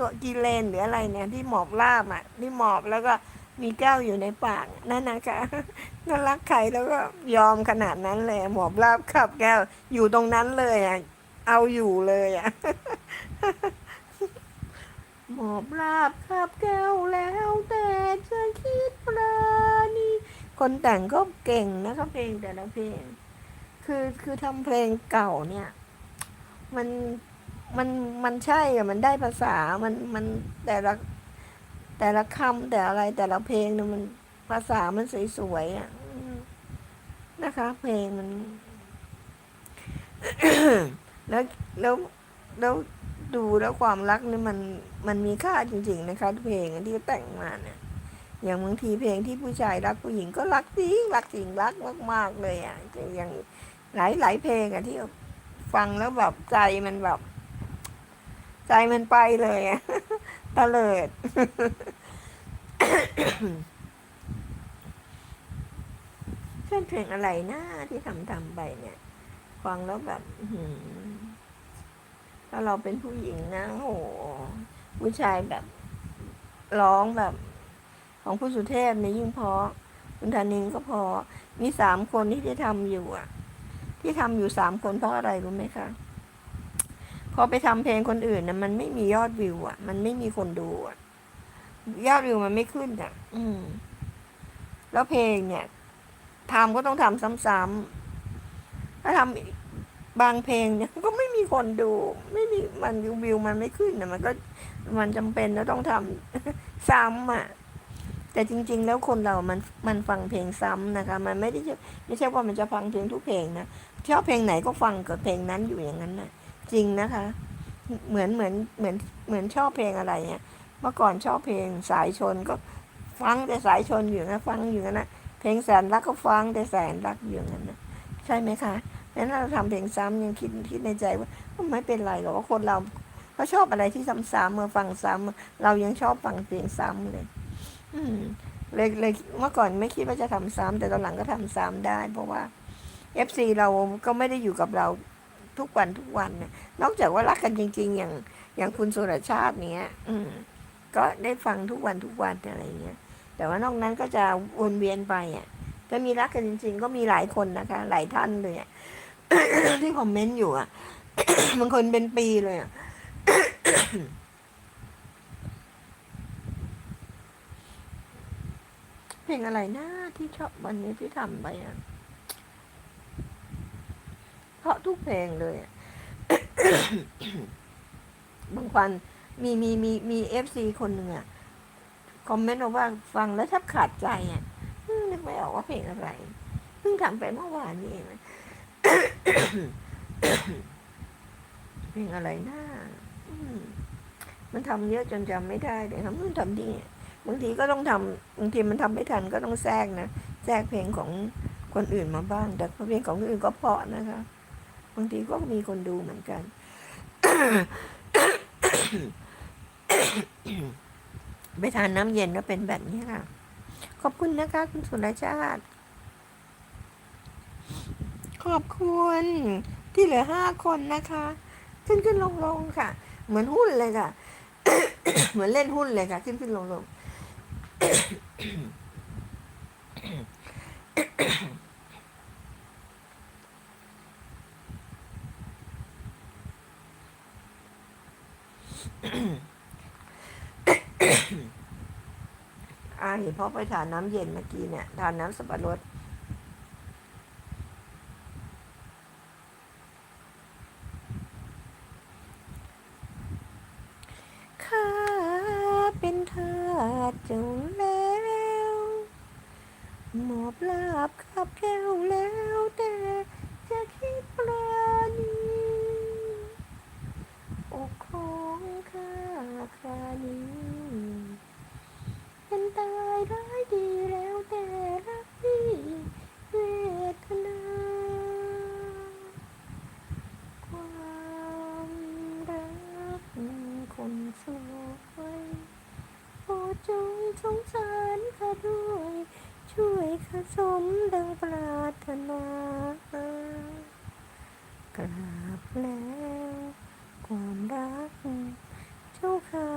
ตัวกิเลนหรืออะไรเนี่ยที่หมอบราบอะที่หมอบแล้วก็มีแก้วอยู่ในปากนั่นนะคะน่ารักใครแล้วก็ยอมขนาดนั้นเลยหมอบราบขับแก้วอยู่ตรงนั้นเลยอะเอาอยู่เลยอะหมอบราบขับแก้วแล้วแต่จะคิดปราณีคนแต่งก็เก่งนะคะเพลงแต่ละเพลง คือคือทำเพลงเก่าเนี่ย มัน มันมันใช่อะมันได้ภาษามันมันแต่ละแต่ละคำแต่อะไรแต่ละเพลงเนี่ยมันภาษามันสวยๆอะอืมนะคะ เพลงมัน แล้วแล้วแล้วดูแล้วความรักนี่มันมันมีค่าจริง ๆ นะคะเพลงที่แต่งมาเนี่ยอย่างบางทีเพลงที่ผู้ชายรักผู้หญิงก็รักจริงรักจริงรักมากๆเลยอะอย่างหลายหลายเพลงอะที่ฟังแล้วแบบใจมันแบบ ใจมันไปเลยอะตะเลิด เช่นเพลงอะไรนะ ที่ทำทำไปเนี่ย ฟังแล้วแบบถ้าเราเป็นผู้หญิงนะโอ้โหผู้ชายแบบร้องแบบ ของผู้สุเทพเนี่ยยิ่งพอคุณธานินก็พอ มีสามคนที่ได้ทำอยู่อะ ที่ทำอยู่สามคนเพราะอะไรรู้ไหมคะ อไปทำเพลงคนอื่นนะมันไม่มียอดวิวอะ มันไม่มีคนดูอะยอดวิวมันไม่ขึ้นอะ อืม แล้วเพลงเนี่ยทำก็ต้องทำซ้ำๆถ้าทำบางเพลงเนี่ยก็ไม่มีคนดู ไม่มีมันวิวมันไม่ขึ้นนะมันก็มันจำเป็นแล้วต้องทำซ้ำอะ แต่จริง ๆ แล้วคนเรามันมันฟังเพลงซ้ำนะคะ มันไม่ได้ไม่ใช่ว่ามันจะฟังเพลงทุกเพลงนะชอบเพลงไหนก็ฟังกับเพลงนั้นอยู่อย่างนั้นนะ จริงนะคะ เหมือนเหมือนเหมือนเหมือนชอบเพลงอะไรเนี่ยเมื่อก่อนชอบเพลงสายชนก็ฟังแต่สายชนอยู่นะฟังอยู่นะเพลงแสนรักก็ฟังแต่แสนรักอยู่นั้นนะใช่ไหมคะแล้วเราทำเพลงซ้ำยังคิดคิดในใจว่าไม่เป็นไรหรอกว่าคนเราเขาชอบอะไรที่ซ้ำๆเมื่อฟังซ้ำเรายังชอบฟังเพลงซ้ำเลย อืมเลยเลยเมื่อก่อนไม่คิดว่าจะทำซ้ำแต่ตอนหลังก็ทำซ้ำได้ เพราะว่าเอฟซีเราก็ไม่ได้อยู่กับเรา ทุกวันทุกวันเนี่ยนอกจากว่ารักกันจริง ๆ อย่างอย่างคุณสุรชาติเนี้ย อืมก็ได้ฟังทุกวันทุกวันอะไรเงี้ย แต่ว่านอกนั้นก็จะวนเวียนไปอะถ้ามีรักกันจริง ๆ ก็มีหลายคนนะคะ หลายท่านเลยอะที่คอมเมนต์อยู่อะบางคนเป็นปีเลยอะเพลงอะไรนะที่ชอบวันนี้ที่ทำไปอะ เพราะทุกเพลงเลยบางวันมีมีมีมีเอฟซีคนหนึ่งอะคอมเมนต์มาว่าฟังแล้วแทบขาดใจอะนึกไม่ออกว่าเพลงอะไรเพิ่งทำไปเมื่อวานนี้เองเพลงอะไรนะอืมมันทำเยอะจนจำไม่ได้เลยครับมันทำดีบางทีก็ต้องทำบางทีมันทำไม่ทันก็ต้องแทรกนะแทรกเพลงของคนอื่นมาบ้าง แต่เพลงของคนอื่นก็เพาะนะคะางทีก็มีคนดูเหมือนกัน ไปทานน้ำเย็นก็เป็นแบบนี้ค่ะ ขอบคุณนะคะ คุณสุรชาติ ขอบคุณที่เหลือห้าคนนะคะ ขึ้นขึ้นลงลงค่ะ เหมือนหุ้นเลยค่ะ เหมือนเล่นหุ้นเลยค่ะ ขึ้นขึ้นลงลง อาเห็นพ่อไปทานน้ำเย็นเมื่อกี้เนี่ย ทานน้ำสับปะรดข้าเป็นทาสเจ้าแล้ว หมอบลาบขับแก้วแล้วแต่จะคิดปราณีอกของข้าครานี้เป็นตายร้ายดีแล้วแต่รักพี่เวทนา ความรักคนสวยโปรดจงสงสารข้าด้วย ช่วยข้า สมดังปรารถนากราบแล้วความรักเจ้าค่ะ